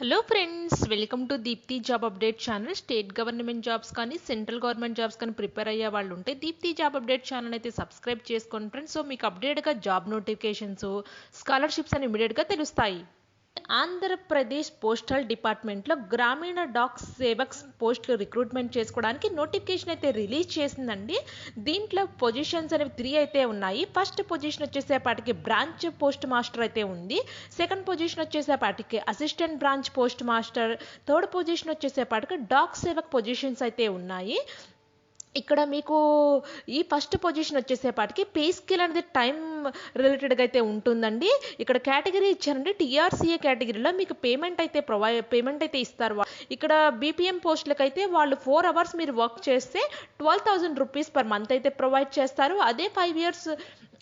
Hello friends welcome to Deepti job update channel state government jobs కానీ central government jobs కానీ prepare అయ్యే వాళ్ళు ఉంటే దీప్తి జాబ్ అప్డేట్ ఛానల్ అయితే సబ్స్క్రైబ్ చేసుకోండి ఫ్రెండ్స్ సో మీకు అప్డేట్గా జాబ్ నోటిఫికేషన్స్ స్కాలర్షిప్స్ అని ఇమీడియట్గా తెలుస్తాయి. ఆంధ్రప్రదేశ్ పోస్టల్ డిపార్ట్మెంట్లో గ్రామీణ డాక్ సేవక్స్ పోస్టులు రిక్రూట్మెంట్ చేసుకోవడానికి నోటిఫికేషన్ అయితే రిలీజ్ చేసిందండి. దీంట్లో పొజిషన్స్ అనేవి త్రీ అయితే ఉన్నాయి. ఫస్ట్ పొజిషన్ వచ్చేసేపాటికి బ్రాంచ్ పోస్ట్ మాస్టర్ అయితే ఉంది. Second position వచ్చేసేపాటికి assistant branch post master. Third position వచ్చేసేపాటికి Dak Sevak positions అయితే ఉన్నాయి. ఇక్కడ మీకు ఈ ఫస్ట్ పొజిషన్ వచ్చేసేపాటికి పే స్కేల్ అనేది టైం రిలేటెడ్గా అయితే ఉంటుందండి. ఇక్కడ కేటగిరీ ఇచ్చారండి. టీఆర్సీఏ కేటగిరీలో మీకు పేమెంట్ అయితే ప్రొవై పేమెంట్ అయితే ఇస్తారు. ఇక్కడ బీపీఎం పోస్టులకు అయితే వాళ్ళు ఫోర్ అవర్స్ మీరు వర్క్ చేస్తే twelve thousand rupees per month అయితే ప్రొవైడ్ చేస్తారు. అదే ఫైవ్ ఇయర్స్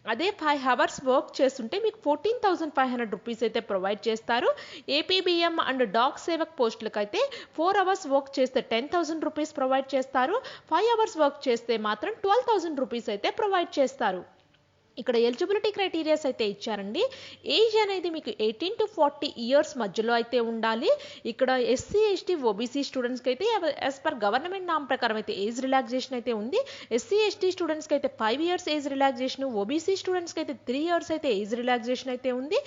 అదే ఫైవ్ అవర్స్ వర్క్ చేస్తుంటే మీకు fourteen thousand five hundred rupees అయితే ప్రొవైడ్ చేస్తారు. ఏపీబిఎం అండ్ డాగ్ సేవక్ పోస్టులకు అయితే ఫోర్ అవర్స్ వర్క్ చేస్తే టెన్ థౌసండ్ రూపీస్ ప్రొవైడ్ చేస్తారు. ఫైవ్ అవర్స్ వర్క్ చేస్తే మాత్రం ట్వెల్వ్ థౌసండ్ రూపీస్ అయితే ప్రొవైడ్ చేస్తారు. ఇక్కడ ఎలిజిబిలిటీ క్రైటీరియాస్ అయితే ఇచ్చారండి. ఏజ్ అనేది మీకు ఎయిటీన్ టు ఫార్టీ ఇయర్స్ మధ్యలో అయితే ఉండాలి. ఇక్కడ ఎస్సీ ఎస్టీ ఓబీసీ స్టూడెంట్స్కి అయితే యాజ్ పర్ గవర్నమెంట్ నామ్ ప్రకారం అయితే ఏజ్ రిలాక్సేషన్ అయితే ఉంది. ఎస్సీ ఎస్టీ స్టూడెంట్స్కి అయితే five years age relaxation OBC స్టూడెంట్స్కి అయితే త్రీ ఇయర్స్ అయితే ఏజ్ రిలాక్సేషన్ అయితే ఉంది.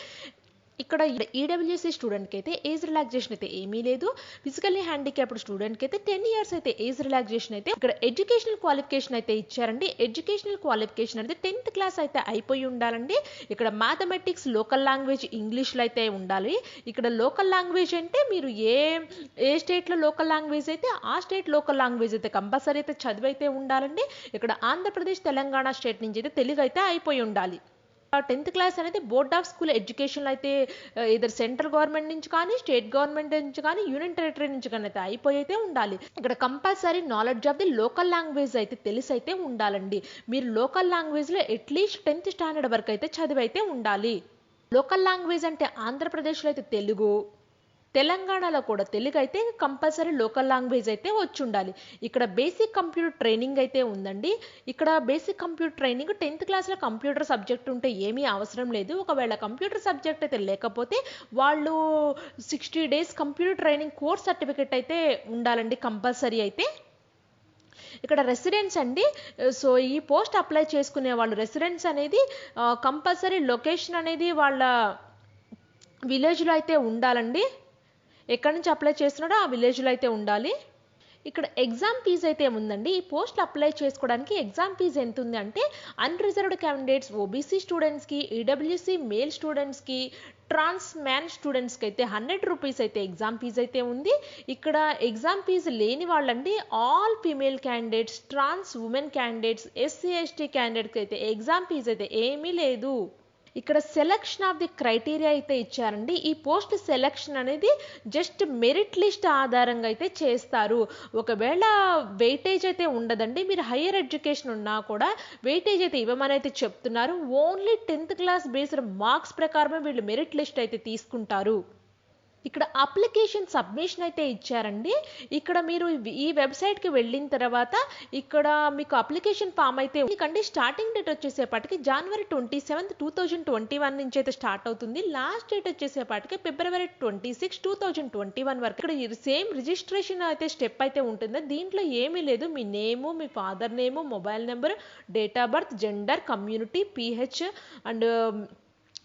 ఇక్కడ ఈడబ్ల్యూసీ స్టూడెంట్కి అయితే ఏజ్ రిలాక్సేషన్ అయితే ఏమీ లేదు. ఫిజికల్లీ హ్యాండిక్యాప్డ్ స్టూడెంట్కి అయితే టెన్ ఇయర్స్ అయితే ఏజ్ రిలాక్సేషన్ అయితే ఇక్కడ ఎడ్యుకేషనల్ క్వాలిఫికేషన్ అయితే ఇచ్చారండి. ఎడ్యుకేషనల్ క్వాలిఫికేషన్ అనేది టెన్త్ క్లాస్ అయితే అయిపోయి ఉండాలండి. ఇక్కడ మ్యాథమెటిక్స్ లోకల్ లాంగ్వేజ్ ఇంగ్లీష్లో అయితే ఉండాలి. ఇక్కడ లోకల్ లాంగ్వేజ్ అంటే మీరు ఏ ఏ స్టేట్లో లోకల్ లాంగ్వేజ్ అయితే ఆ స్టేట్ లోకల్ లాంగ్వేజ్ అయితే కంపల్సరీ అయితే చదివి అయితే ఉండాలండి. ఇక్కడ ఆంధ్రప్రదేశ్ తెలంగాణ స్టేట్ నుంచి అయితే తెలుగు అయితే అయిపోయి ఉండాలి. టెన్త్ క్లాస్ అనేది బోర్డ్ ఆఫ్ స్కూల్ ఎడ్యుకేషన్ అయితే ఇద్దరు సెంట్రల్ గవర్నమెంట్ నుంచి కానీ స్టేట్ గవర్నమెంట్ నుంచి కానీ యూనియన్ టెరిటరీ నుంచి కానీ అయితే అయిపోయి అయితే ఉండాలి. ఇక్కడ compulsory knowledge of the local language అయితే తెలిసి అయితే ఉండాలండి. మీరు లోకల్ లాంగ్వేజ్లో అట్లీస్ట్ టెన్త్ స్టాండర్డ్ వరకు అయితే చదివి అయితే ఉండాలి. లోకల్ లాంగ్వేజ్ అంటే ఆంధ్రప్రదేశ్లో అయితే తెలుగు తెలంగాణలో కూడా తెలుగు అయితే కంపల్సరీ లోకల్ లాంగ్వేజ్ అయితే వచ్చి ఉండాలి ఇక్కడ బేసిక్ కంప్యూటర్ ట్రైనింగ్ అయితే ఉందండి. ఇక్కడ బేసిక్ కంప్యూటర్ ట్రైనింగ్ టెన్త్ క్లాస్లో కంప్యూటర్ సబ్జెక్ట్ ఉంటే ఏమీ అవసరం లేదు. ఒకవేళ కంప్యూటర్ సబ్జెక్ట్ అయితే లేకపోతే వాళ్ళు sixty days computer training course certificate అయితే ఉండాలండి కంపల్సరీ అయితే. ఇక్కడ రెసిడెన్స్ అండి. సో ఈ పోస్ట్ అప్లై చేసుకునే వాళ్ళు రెసిడెన్స్ అనేది కంపల్సరీ లొకేషన్ అనేది వాళ్ళ విలేజ్లో అయితే ఉండాలండి. ఎక్కడి నుంచి అప్లై చేస్తున్నాడో ఆ విలేజ్లో అయితే ఉండాలి. ఇక్కడ ఎగ్జామ్ ఫీజు అయితే ఉందండి ఈ పోస్ట్ అప్లై చేసుకోవడానికి ఎగ్జామ్ ఫీజు ఎంత ఉంది అంటే అన్రిజర్వ్డ్ క్యాండిడేట్స్ ఓబీసీ స్టూడెంట్స్కి ఈడబ్ల్యూసీ మేల్ స్టూడెంట్స్కి ట్రాన్స్ మ్యాన్ స్టూడెంట్స్కి అయితే హండ్రెడ్ రూపీస్ అయితే ఎగ్జామ్ ఫీజు అయితే ఉంది. ఇక్కడ ఎగ్జామ్ ఫీజు లేని వాళ్ళండి all female candidates trans women candidates SC ST క్యాండిడేట్స్కి అయితే ఎగ్జామ్ ఫీజు అయితే ఏమీ లేదు. ఇక్కడ సెలక్షన్ ఆఫ్ ది క్రైటీరియా అయితే ఇచ్చారండి. ఈ పోస్ట్ సెలక్షన్ అనేది జస్ట్ మెరిట్ లిస్ట్ ఆధారంగా అయితే చేస్తారు. ఒకవేళ వెయిటేజ్ అయితే ఉండదండి మీరు హయ్యర్ ఎడ్యుకేషన్ ఉన్నా కూడా వెయిటేజ్ అయితే ఇవ్వమని అయితే చెప్తున్నారు. Only tenth class based marks ప్రకారమే వీళ్ళు మెరిట్ లిస్ట్ అయితే తీసుకుంటారు. ఇక్కడ అప్లికేషన్ సబ్మిషన్ అయితే ఇచ్చారండి. ఇక్కడ మీరు ఈ వెబ్సైట్కి వెళ్ళిన తర్వాత ఇక్కడ మీకు అప్లికేషన్ ఫామ్ అయితే ఎందుకంటే starting date వచ్చేసేపాటికి January twenty seventh two thousand twenty one నుంచి అయితే స్టార్ట్ అవుతుంది. Last date వచ్చేసేపాటికి February twenty six two thousand twenty one వరకు. ఇక్కడ సేమ్ రిజిస్ట్రేషన్ అయితే స్టెప్ అయితే ఉంటుంది. దీంట్లో ఏమీ లేదు. మీ name me father name mobile number date of birth gender community PH and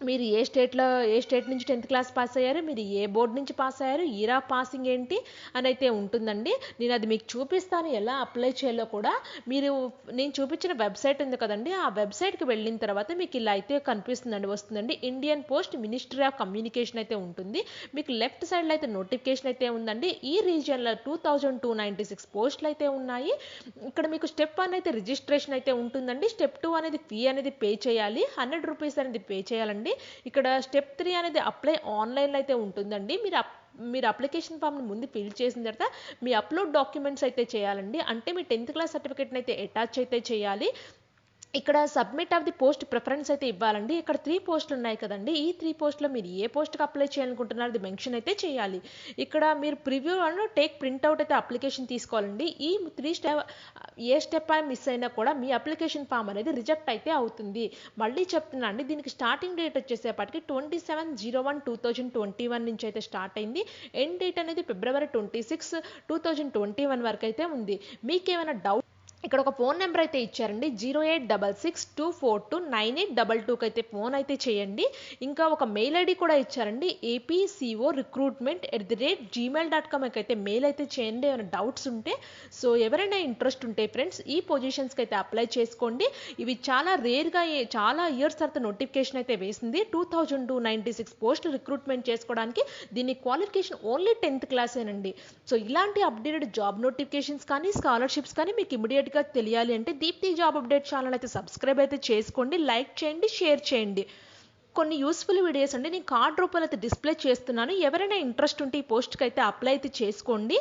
మీరు ఏ స్టేట్లో ఏ స్టేట్ నుంచి టెన్త్ క్లాస్ పాస్ అయ్యారు మీరు ఏ బోర్డు నుంచి పాస్ అయ్యారు ఈరా పాసింగ్ ఏంటి అని అయితే ఉంటుందండి. నేను అది మీకు చూపిస్తాను ఎలా అప్లై చేయాలో కూడా. మీరు నేను చూపించిన వెబ్సైట్ ఉంది కదండి ఆ వెబ్సైట్కి వెళ్ళిన తర్వాత మీకు ఇలా అయితే కనిపిస్తుందండి వస్తుందండి. Indian post ministry of communication అయితే ఉంటుంది. మీకు లెఫ్ట్ సైడ్లో అయితే నోటిఫికేషన్ అయితే ఉందండి. ఈ రీజియన్లో two thousand two ninety six పోస్టులు అయితే ఉన్నాయి. ఇక్కడ మీకు స్టెప్ వన్ అయితే రిజిస్ట్రేషన్ అయితే ఉంటుందండి. స్టెప్ టూ అనేది ఫీ అనేది పే చేయాలి. హండ్రెడ్ రూపీస్ అనేది పే చేయాలండి. ఇక్కడ స్టెప్ త్రీ అనేది అప్లై ఆన్లైన్లో అయితే ఉంటుందండి. మీరు అప్ మీరు అప్లికేషన్ ఫామ్ని ముందు ఫిల్ చేసిన తర్వాత మీ అప్లోడ్ డాక్యుమెంట్స్ అయితే చేయాలండి. అంటే మీ టెన్త్ క్లాస్ సర్టిఫికేట్ని అయితే అటాచ్ అయితే చేయాలి. ఇక్కడ submit of the post preference అయితే ఇవ్వాలండి. ఇక్కడ త్రీ పోస్టులు ఉన్నాయి కదండి. ఈ త్రీ పోస్ట్లో మీరు ఏ పోస్ట్కి అప్లై చేయాలనుకుంటున్నారు అది మెన్షన్ అయితే చేయాలి. ఇక్కడ మీరు ప్రివ్యూ అండ్ టేక్ ప్రింట్అవుట్ అయితే అప్లికేషన్ తీసుకోవాలండి. ఈ త్రీ స్టెప్ ఏ స్టెప్ అని మిస్ అయినా కూడా మీ అప్లికేషన్ ఫామ్ అనేది రిజెక్ట్ అయితే అవుతుంది. మళ్ళీ చెప్తున్నా అండి దీనికి starting date వచ్చేసేపటికి twenty seven zero one two thousand twenty one నుంచి అయితే స్టార్ట్ అయింది. ఎండ్ డేట్ అనేది February twenty six two thousand twenty one వరకు అయితే ఉంది. మీకు ఏమైనా డౌట్ ఇక్కడ ఒక ఫోన్ నెంబర్ అయితే ఇచ్చారండి. Zero eight double six two four two nine eight double టూకి అయితే ఫోన్ అయితే చేయండి. ఇంకా ఒక మెయిల్ ఐడి కూడా ఇచ్చారండి. APCO recruitment at the rate Gmail dot కామ్కి అయితే మెయిల్ అయితే చేయండి ఏమైనా డౌట్స్ ఉంటే. సో ఎవరైనా ఇంట్రెస్ట్ ఉంటే ఫ్రెండ్స్ ఈ పొజిషన్స్కి అయితే అప్లై చేసుకోండి. ఇవి చాలా రేర్గా చాలా ఇయర్స్ తర్వాత నోటిఫికేషన్ అయితే వేసింది. Two thousand two ninety six పోస్టులు రిక్రూట్మెంట్ చేసుకోవడానికి దీని క్వాలిఫికేషన్ ఓన్లీ టెన్త్ క్లాసేనండి. సో ఇలాంటి అప్డేటెడ్ జాబ్ నోటిఫికేషన్స్ కానీ స్కాలర్షిప్స్ కానీ మీకు ఇమీడియట్గా తెలియాలి అంటే దీప్తి జాబ్ అప్డేట్ ఛానల్ అయితే సబ్స్క్రైబ్ అయితే చేసుకోండి లైక్ చేయండి షేర్ చేయండి. కొన్ని యూస్ఫుల్ వీడియోస్ అండి నేను కార్డ్ రూపంలో అయితే డిస్ప్లే చేస్తున్నాను. ఎవరైనా ఇంట్రెస్ట్ ఉంటే ఈ పోస్ట్కి అయితే అప్లై అయితే చేసుకోండి.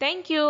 Thank you.